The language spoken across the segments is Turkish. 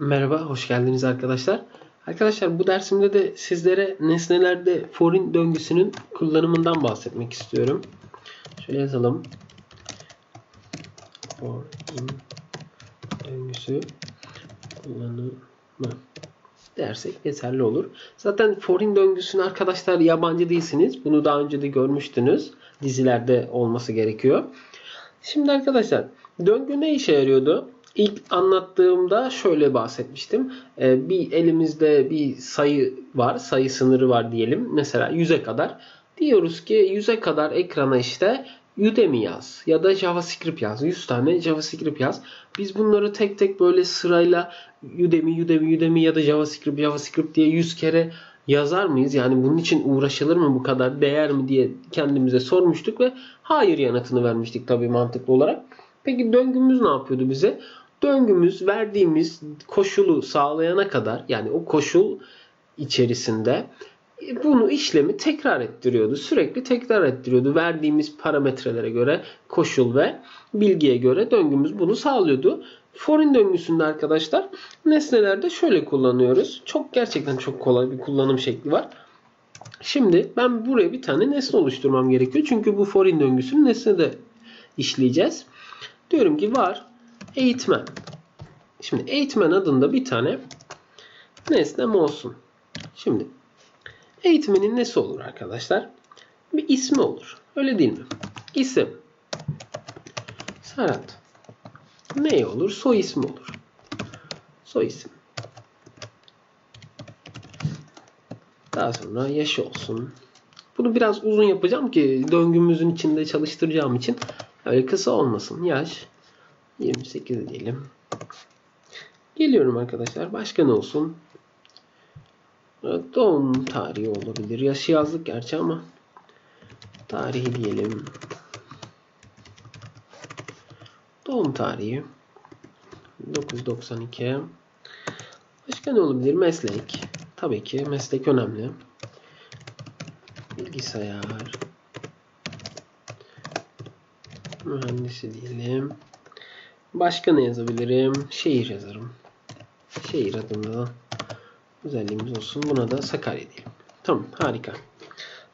Merhaba, hoş geldiniz arkadaşlar. Arkadaşlar bu dersimde de sizlere nesnelerde foreign döngüsünün kullanımından bahsetmek istiyorum. Şöyle yazalım. Foreign döngüsü kullanımı dersek yeterli olur. Zaten foreign döngüsünü arkadaşlar yabancı değilsiniz. Bunu daha önce de görmüştünüz. Dizilerde olması gerekiyor. Şimdi arkadaşlar döngü ne işe yarıyordu? İlk anlattığımda şöyle bahsetmiştim. Ee, bir elimizde bir sayı var. Sayı sınırı var diyelim. Mesela 100'e kadar. Diyoruz ki 100'e kadar ekrana işte Udemy yaz ya da JavaScript yaz. 100 tane JavaScript yaz. Biz bunları tek tek böyle sırayla Udemy, Udemy, Udemy ya da JavaScript, JavaScript diye 100 kere yazar mıyız? Yani bunun için uğraşılır mı bu kadar değer mi diye kendimize sormuştuk ve hayır yanıtını vermiştik tabii mantıklı olarak. Peki döngümüz ne yapıyordu bize? Döngümüz verdiğimiz koşulu sağlayana kadar yani o koşul içerisinde bunu işlemi tekrar ettiriyordu. Sürekli tekrar ettiriyordu. Verdiğimiz parametrelere göre koşul ve bilgiye göre döngümüz bunu sağlıyordu. Foreign döngüsünde arkadaşlar nesnelerde şöyle kullanıyoruz. Çok gerçekten çok kolay bir kullanım şekli var. Şimdi ben buraya bir tane nesne oluşturmam gerekiyor. Çünkü bu foreign döngüsünü nesnede işleyeceğiz. Diyorum ki var eğitmen. Şimdi eğitmen adında bir tane nesnem olsun. Şimdi eğitmenin nesi olur arkadaşlar? Bir ismi olur. Öyle değil mi? İsim. Serhat. Ne olur? Soy ismi olur. Soy isim. Daha sonra yaşı olsun. Bunu biraz uzun yapacağım ki döngümüzün içinde çalıştıracağım için öyle kısa olmasın. Yaş 28 diyelim. Geliyorum arkadaşlar. Başka ne olsun? Doğum tarihi olabilir. Yaşı yazdık gerçi ama tarihi diyelim. Doğum tarihi 1992. Başka ne olabilir? Meslek. Tabii ki meslek önemli. Bilgisayar. Mühendisi diyelim. Başka ne yazabilirim? Şehir yazarım. Şehir adında özelliğimiz olsun. Buna da Sakarya diyelim. Tamam harika.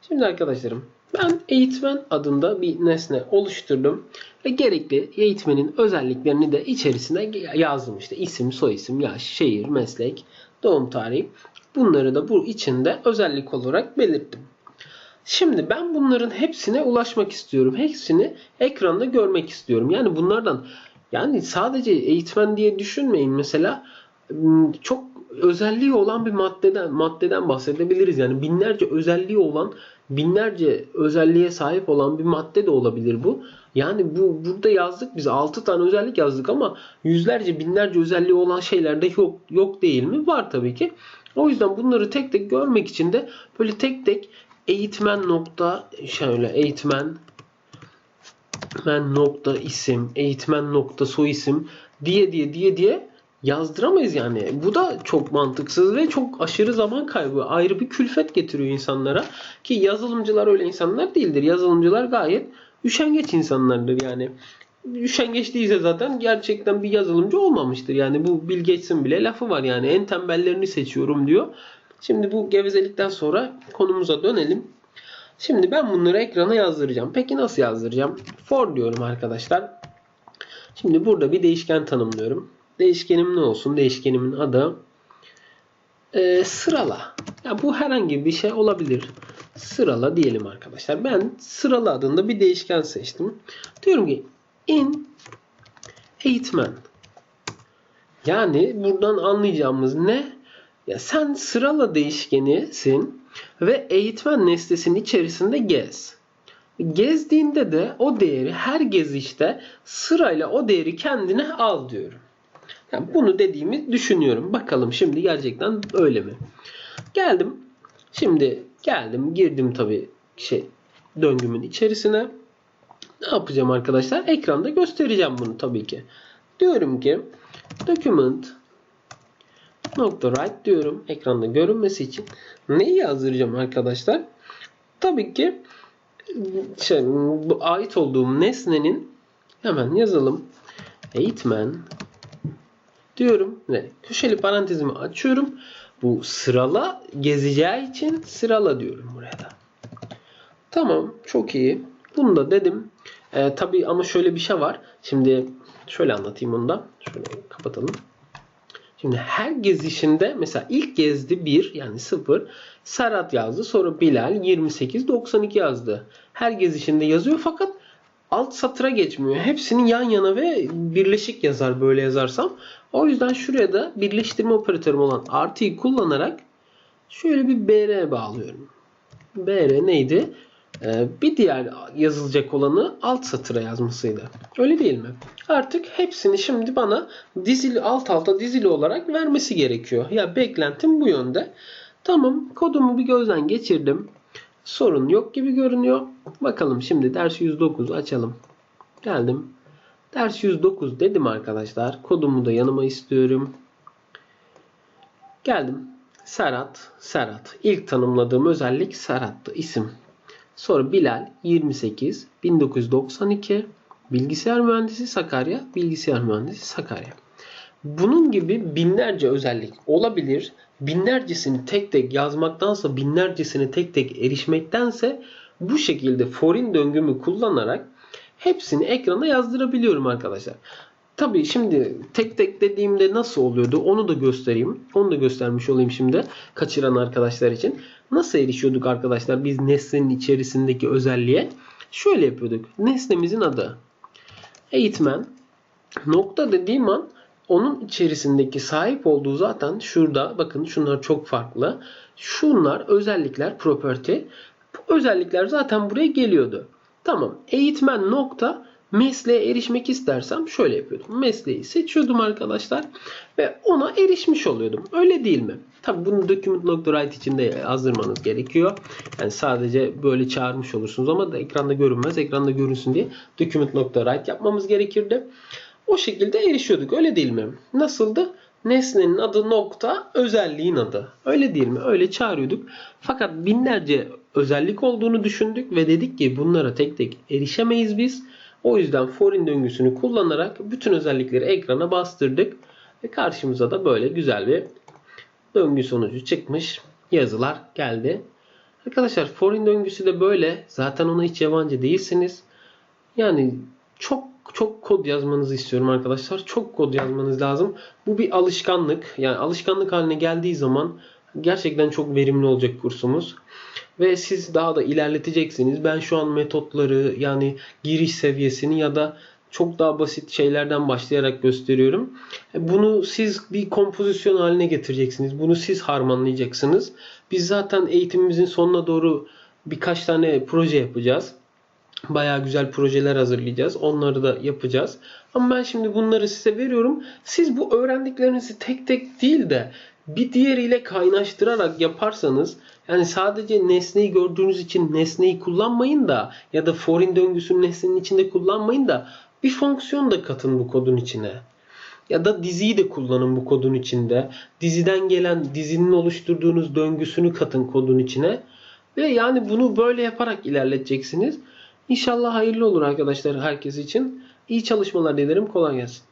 Şimdi arkadaşlarım ben eğitmen adında bir nesne oluşturdum. Ve gerekli eğitmenin özelliklerini de içerisine yazdım. İşte isim, soyisim, yaş, şehir, meslek, doğum tarihi. Bunları da bu içinde özellik olarak belirttim. Şimdi ben bunların hepsine ulaşmak istiyorum. Hepsini ekranda görmek istiyorum. Yani bunlardan yani sadece eğitmen diye düşünmeyin. Mesela çok özelliği olan bir maddeden maddeden bahsedebiliriz. Yani binlerce özelliği olan, binlerce özelliğe sahip olan bir madde de olabilir bu. Yani bu burada yazdık biz 6 tane özellik yazdık ama yüzlerce binlerce özelliği olan şeyler de yok yok değil mi? Var tabii ki. O yüzden bunları tek tek görmek için de böyle tek tek eğitmen nokta şöyle eğitmen eğitmen nokta isim, eğitmen nokta soy isim diye diye diye diye yazdıramayız yani. Bu da çok mantıksız ve çok aşırı zaman kaybı. Ayrı bir külfet getiriyor insanlara. Ki yazılımcılar öyle insanlar değildir. Yazılımcılar gayet üşengeç insanlardır yani. Üşengeç değilse zaten gerçekten bir yazılımcı olmamıştır. Yani bu Bill bile lafı var yani en tembellerini seçiyorum diyor. Şimdi bu gevezelikten sonra konumuza dönelim. Şimdi ben bunları ekrana yazdıracağım. Peki nasıl yazdıracağım? For diyorum arkadaşlar. Şimdi burada bir değişken tanımlıyorum. Değişkenim ne olsun? Değişkenimin adı e, sırala. Ya bu herhangi bir şey olabilir. Sırala diyelim arkadaşlar. Ben sırala adında bir değişken seçtim. Diyorum ki in eğitmen. Yani buradan anlayacağımız ne? Ya sen sırala değişkenisin ve eğitmen nesnesinin içerisinde gez. Gezdiğinde de o değeri her gezişte sırayla o değeri kendine al diyorum. Yani bunu dediğimi düşünüyorum. Bakalım şimdi gerçekten öyle mi? Geldim. Şimdi geldim girdim tabii şey döngümün içerisine. Ne yapacağım arkadaşlar? Ekranda göstereceğim bunu tabii ki. Diyorum ki document nokta write diyorum ekranda görünmesi için. Neyi yazdıracağım arkadaşlar? Tabii ki şey, bu ait olduğum nesnenin hemen yazalım. Eğitmen diyorum ve köşeli parantezimi açıyorum. Bu sırala gezeceği için sırala diyorum buraya da. Tamam çok iyi. Bunu da dedim. Ee, tabii ama şöyle bir şey var. Şimdi şöyle anlatayım onu da. Şöyle kapatalım. Şimdi her gezişinde mesela ilk gezdi 1 yani 0 Serhat yazdı. Sonra Bilal 28 92 yazdı. Her gezişinde yazıyor fakat alt satıra geçmiyor. Hepsini yan yana ve birleşik yazar böyle yazarsam. O yüzden şuraya da birleştirme operatörüm olan artıyı kullanarak şöyle bir BR bağlıyorum. BR neydi? Ee, bir diğer yazılacak olanı alt satıra yazmasıydı. Öyle değil mi? Artık hepsini şimdi bana dizili alt alta dizili olarak vermesi gerekiyor. Ya beklentim bu yönde. Tamam kodumu bir gözden geçirdim. Sorun yok gibi görünüyor. Bakalım şimdi ders 109 açalım. Geldim. Ders 109 dedim arkadaşlar. Kodumu da yanıma istiyorum. Geldim. Serhat, Serhat. İlk tanımladığım özellik Serhat'tı. isim. Sonra Bilal 28 1992 bilgisayar mühendisi Sakarya bilgisayar mühendisi Sakarya. Bunun gibi binlerce özellik olabilir. Binlercesini tek tek yazmaktansa binlercesini tek tek erişmektense bu şekilde foreign döngümü kullanarak hepsini ekrana yazdırabiliyorum arkadaşlar. Tabii şimdi tek tek dediğimde nasıl oluyordu onu da göstereyim. Onu da göstermiş olayım şimdi kaçıran arkadaşlar için. Nasıl erişiyorduk arkadaşlar biz nesnenin içerisindeki özelliğe? Şöyle yapıyorduk. Nesnemizin adı eğitmen nokta dediğim an onun içerisindeki sahip olduğu zaten şurada bakın şunlar çok farklı. Şunlar özellikler property. Bu özellikler zaten buraya geliyordu. Tamam. Eğitmen nokta mesleğe erişmek istersem şöyle yapıyordum. Mesleği seçiyordum arkadaşlar ve ona erişmiş oluyordum. Öyle değil mi? Tabi bunu document.write içinde yazdırmanız gerekiyor. Yani sadece böyle çağırmış olursunuz ama da ekranda görünmez. Ekranda görünsün diye document.write yapmamız gerekirdi. O şekilde erişiyorduk. Öyle değil mi? Nasıldı? Nesnenin adı nokta, özelliğin adı. Öyle değil mi? Öyle çağırıyorduk. Fakat binlerce özellik olduğunu düşündük ve dedik ki bunlara tek tek erişemeyiz biz. O yüzden foreign döngüsünü kullanarak bütün özellikleri ekrana bastırdık. Ve karşımıza da böyle güzel bir döngü sonucu çıkmış. Yazılar geldi. Arkadaşlar foreign döngüsü de böyle. Zaten ona hiç yabancı değilsiniz. Yani çok çok kod yazmanızı istiyorum arkadaşlar. Çok kod yazmanız lazım. Bu bir alışkanlık. Yani alışkanlık haline geldiği zaman gerçekten çok verimli olacak kursumuz. Ve siz daha da ilerleteceksiniz. Ben şu an metotları yani giriş seviyesini ya da çok daha basit şeylerden başlayarak gösteriyorum. Bunu siz bir kompozisyon haline getireceksiniz. Bunu siz harmanlayacaksınız. Biz zaten eğitimimizin sonuna doğru birkaç tane proje yapacağız. Bayağı güzel projeler hazırlayacağız. Onları da yapacağız. Ama ben şimdi bunları size veriyorum. Siz bu öğrendiklerinizi tek tek değil de bir diğeriyle kaynaştırarak yaparsanız yani sadece nesneyi gördüğünüz için nesneyi kullanmayın da ya da foreign döngüsünü nesnenin içinde kullanmayın da bir fonksiyon da katın bu kodun içine. Ya da diziyi de kullanın bu kodun içinde. Diziden gelen dizinin oluşturduğunuz döngüsünü katın kodun içine. Ve yani bunu böyle yaparak ilerleteceksiniz. İnşallah hayırlı olur arkadaşlar herkes için. İyi çalışmalar dilerim. Kolay gelsin.